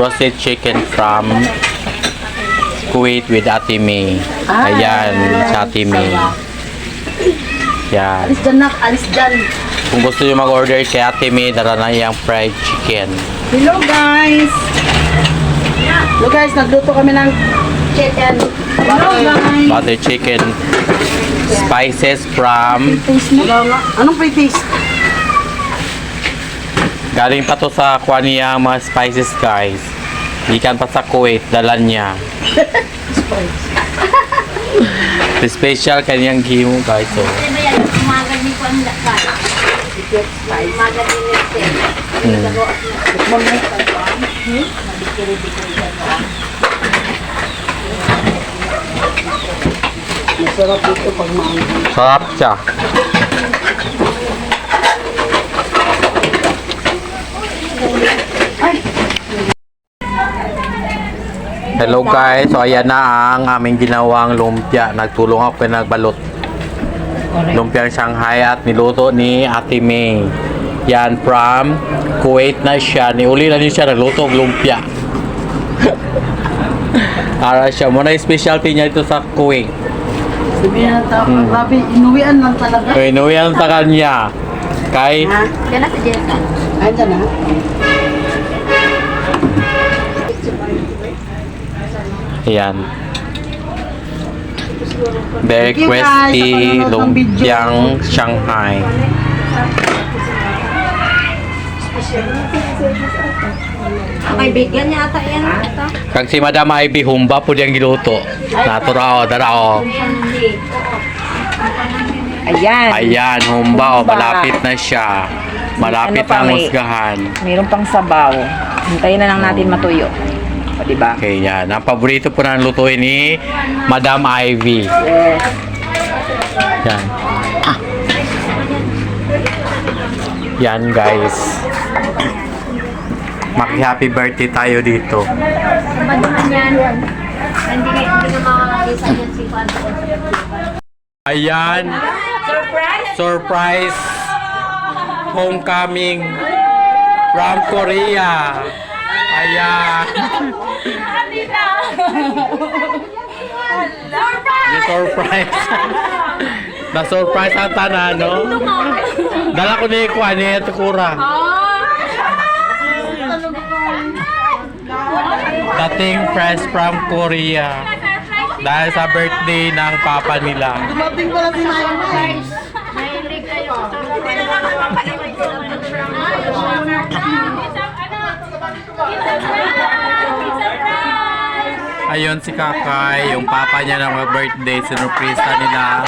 roasted chicken from Kuwait with Ate May. Ayan, sa Ate May. Yan. Alis dyan nak, alis dyan. Kung gusto nyo mag-order kay Ate May, dala na yung fried chicken. Hello guys! Hello guys, nagluto kami ng chicken. Hello guys! Butter chicken. Spices from. Anong pre-taste? Galing pa to sa kuha niya mga spices guys. Ikan pa sa Kuwait, dala niya. The special kanyang gimo guys. So, Ano ba yan? Umaga ni po ang lakas. Umaga ni Nestor. Masarap dito pag maanghang. sarap siya. Hello guys, so ayan na ang aming ginawang lumpia. Nagtulong ako kay nagbalot. Lumpiang Shanghai at niluto ni Ate May. Yan from Kuwait na siya. Niuli na din siya nagluto ng lumpia. Ara siya. Muna yung specialty niya dito sa Kuwait. Sabihin na tao, Hmm. grabe, inuwian lang talaga. So, inuwi yan sa kanya. Kay? Yan na si Jessa. Andyan na. Yan. Very Thank you, guys, sa panonood ng lumpiang Shanghai. May bigyan niya ata yan. Ito. Kag si Madam Ivy humba po diyang giluto. Naturao, darao. Hindi. Ayan. Ayan, humba o, Humba. malapit na siya. Malapit Ano pa, na may- musgahan. Mayroon pang sabaw. Hintayin na lang natin matuyo. O, diba? Okay, yan. Ang paborito po ng lutuin ni Madam Ivy. Yes. Yan. Yan guys. Maki-happy birthday tayo dito. Ayan. Surprise! Surprise! Homecoming from Korea. Ayan. Surprise! surprise. Na-surprise ang tanan, no? Dala ko ni Kuan ni Tukura. Dating friends from Korea. Dahil sa birthday ng papa nila. Dumating pala si Maya. Ayun si Kakay, yung papa niya na mag-birthday, sinurpresa nila.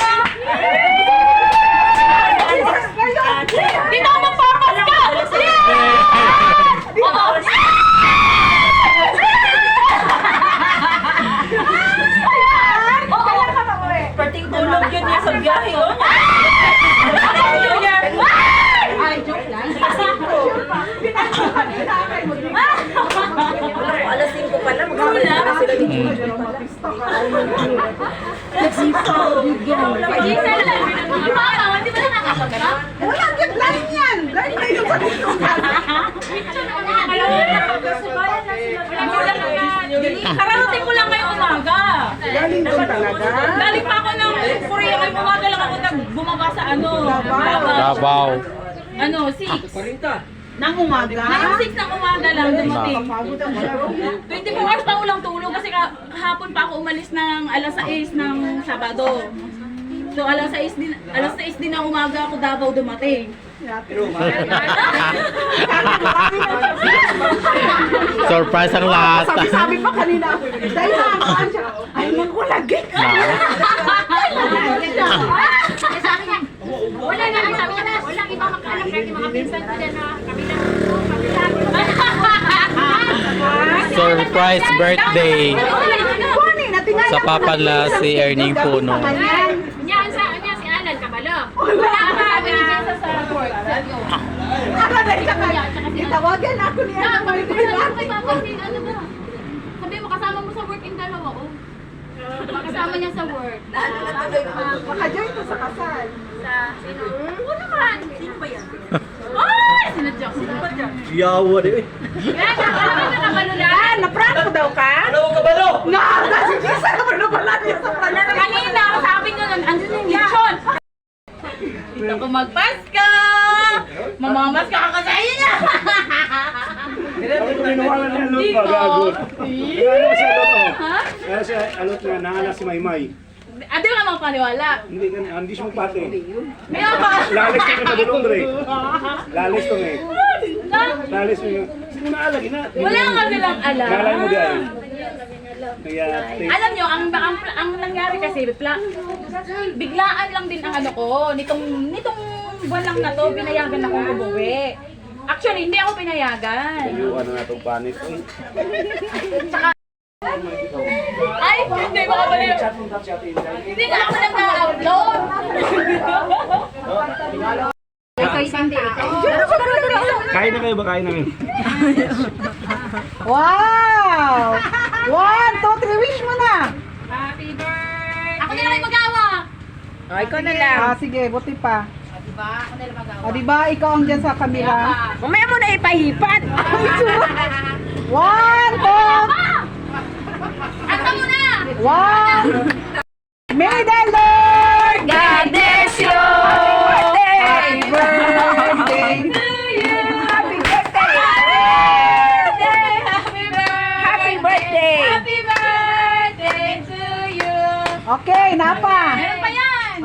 Kararating ko lang ngayong umaga. Galing doon talaga. Galing pa ako ng Korea ngayong lang ako nag bumaba ano. Davao. Ano, 6. Nang umaga. Ngayong 6 ng umaga lang dumating. Pagod ang wala. 24 hours pa ulang tulog kasi ka, hapon pa ako umalis ng alas 6 ng Sabado. So alas 6 din alas 6 din ng umaga ako Davao dumating. Surprise ang lahat. Sabi, sabi pa kanina, dahil nakakaan siya, ay magkulagi ka. Wala na ang sabi niya. Walang iba makakalap kahit yung mga pinsan ko dyan na Surprise birthday sa papa nila si Erning Puno. Itawagan ako niya. Sabi mo, kasama mo sa work yung dalawa ko. Kasama niya sa work. Makajoin ko sa kasal. Sa, sino? Oo naman. Sino ba yan? Ah! Sinadya ko. Yawa eh. Kaya ka, alam mo na kabalula. Ah, naprank mo daw ka? Ano mo kabalo? Kanina, sabi nyo nun, andun yung lechon. Dito ko magpasko! Mamamaska ka kasi ayun na! Pinuwalan niya alot ba, gago? Ano si alot oh? Kaya si alot na nanganak si Maymay. Ate ka magpaniwala. Hindi ka, hindi siya magpate. May ako. Lalis ka na dulong dre. Lalis to eh. Lalis mo yun. Sige na alagi na. Wala nga silang alam. Nalay mo di ay. Kaya. Alam nyo, ang, ang, ang nangyari kasi, bigla, biglaan lang din ang ano ko. Nitong, nitong buwan lang na to, pinayagan akong umuwi. Actually, hindi ako pinayagan. Yung ano na itong panic. Uy, Ay, hindi ba kabali? Hindi nga ako nag-upload. Kain na kayo ba? Kain na kayo. Wow! One, two, three, wish mo na. Happy birthday! Ako na lang yung magawa. Oh, ikaw na lang. Ah, sige, buti pa. Diba? Ako na lang magawa. O, di ba, ikaw ang dyan sa kamera. Mamaya mo na ipahipan. One, two, Ata mo na! one. May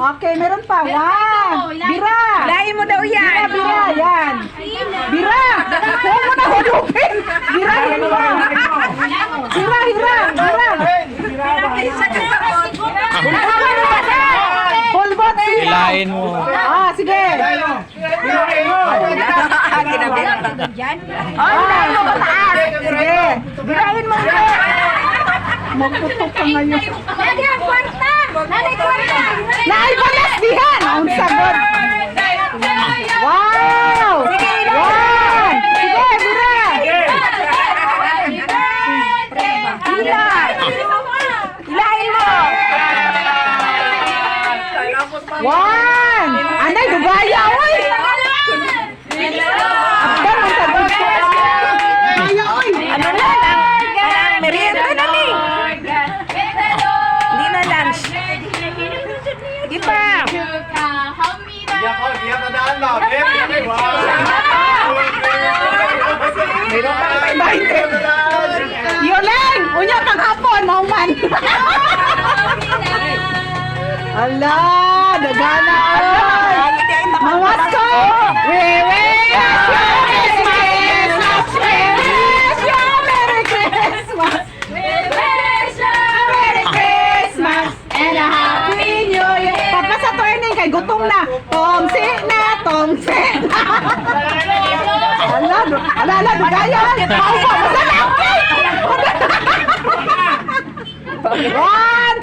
Okay, meron pa. Ilalim. Bira. Lain mo daw Bira, yan! bira, yan. Bira. Huwag mo na hulupin. Bira, bira. Hira, hira, hira. Pulbot. Hilain mo. Ah, sige. Ginabilang ka dyan. Ah, sige. Birahin mo nga. Magputok ka ngayon. Nanay, kwarta! Nanay, kwarta! Naibalas dihan. Ang sagot. Wow. One. Meron pang may bainte. Yoleng, unya pang hapon, mauman. Ala, dagana kay gutom na. Tomsi na, tomsi na. Ala, ala, ala, dugaya. Paupo, masala. Wow!